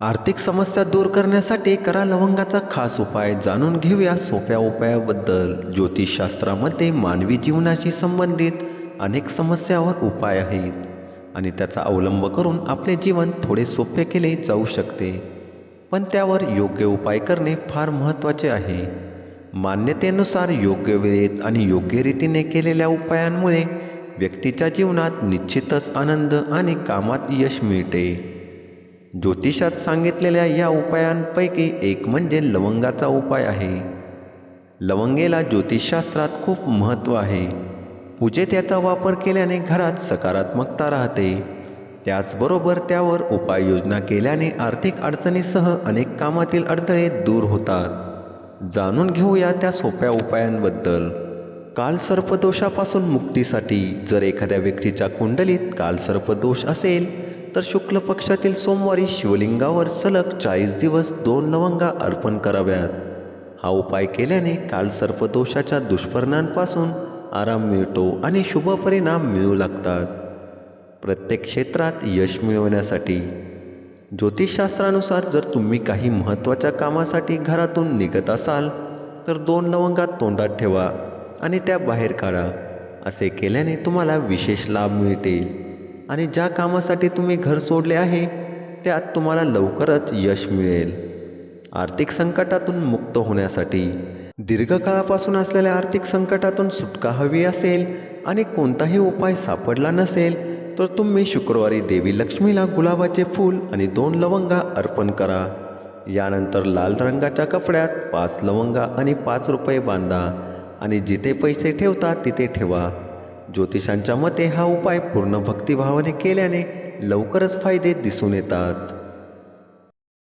आर्थिक समस्या दूर करण्यासाठी करा लवंगाचा खास उपाय. जाणून घेऊया सोप्या उपायाबद्दल. ज्योतिषशास्त्रामध्ये मानवी जीवनाशी संबंधित अनेक समस्यावर उपाय आहेत आणि त्याचा अवलंब करून आपले जीवन थोडे सोपे केले जाऊ शकते. पण त्यावर योग्य उपाय करणे फार महत्त्वाचे आहे. मान्यतेनुसार योग्य वेळेत आणि योग्य रीतीने केलेल्या उपायांमुळे व्यक्तीच्या जीवनात निश्चितच आनंद आणि कामात यश मिळते. ज्योतिषात सांगितलेल्या या उपायांपैकी एक म्हणजे लवंगाचा उपाय आहे. लवंगेला ज्योतिषशास्त्रात खूप महत्त्व आहे. पूजेत याचा वापर केल्याने घरात सकारात्मकता राहते. त्याचबरोबर त्यावर उपाययोजना केल्याने आर्थिक अडचणीसह अनेक कामातील अडथळे दूर होतात. जाणून घेऊया त्या सोप्या उपायांबद्दल. कालसर्पदोषापासून मुक्तीसाठी जर एखाद्या व्यक्तीच्या कुंडलीत कालसर्पदोष असेल तर शुक्ल पक्षातील सोमवारी शिवलिंगावर सलग चाळीस दिवस दोन लवंगा अर्पण कराव्यात. हा उपाय केल्याने कालसर्पदोषाच्या दुष्परिणामांपासून आराम मिळतो आणि शुभ परिणाम मिळू लागतात. प्रत्येक क्षेत्रात यश मिळवण्यासाठी ज्योतिषशास्त्रानुसार जर तुम्ही काही महत्त्वाच्या कामासाठी घरातून निघत असाल तर दोन लवंगात तोंडात ठेवा आणि त्या बाहेर काढा. असे केल्याने तुम्हाला विशेष लाभ मिळतील. आणि ज्या कामासाठी तुम्ही घर सोडले आहे त्यात तुम्हाला लवकरच यश मिळेल. आर्थिक संकटातून मुक्त होण्यासाठी दीर्घकाळापासून असलेल्या आर्थिक संकटातून सुटका हवी असेल आणि कोणताही उपाय सापडला नसेल तर तुम्ही शुक्रवारी देवी लक्ष्मीला गुलाबाचे फूल आणि दोन लवंगा अर्पण करा. यानंतर लाल रंगाच्या कपड्यात पाच लवंगा आणि पाच रुपये बांधा आणि जिथे पैसे ठेवता तिथे ठेवा. ज्योतिषांच्या मते हा उपाय पूर्ण भक्तिभावाने केल्याने लवकरच फायदे दिसून येतात.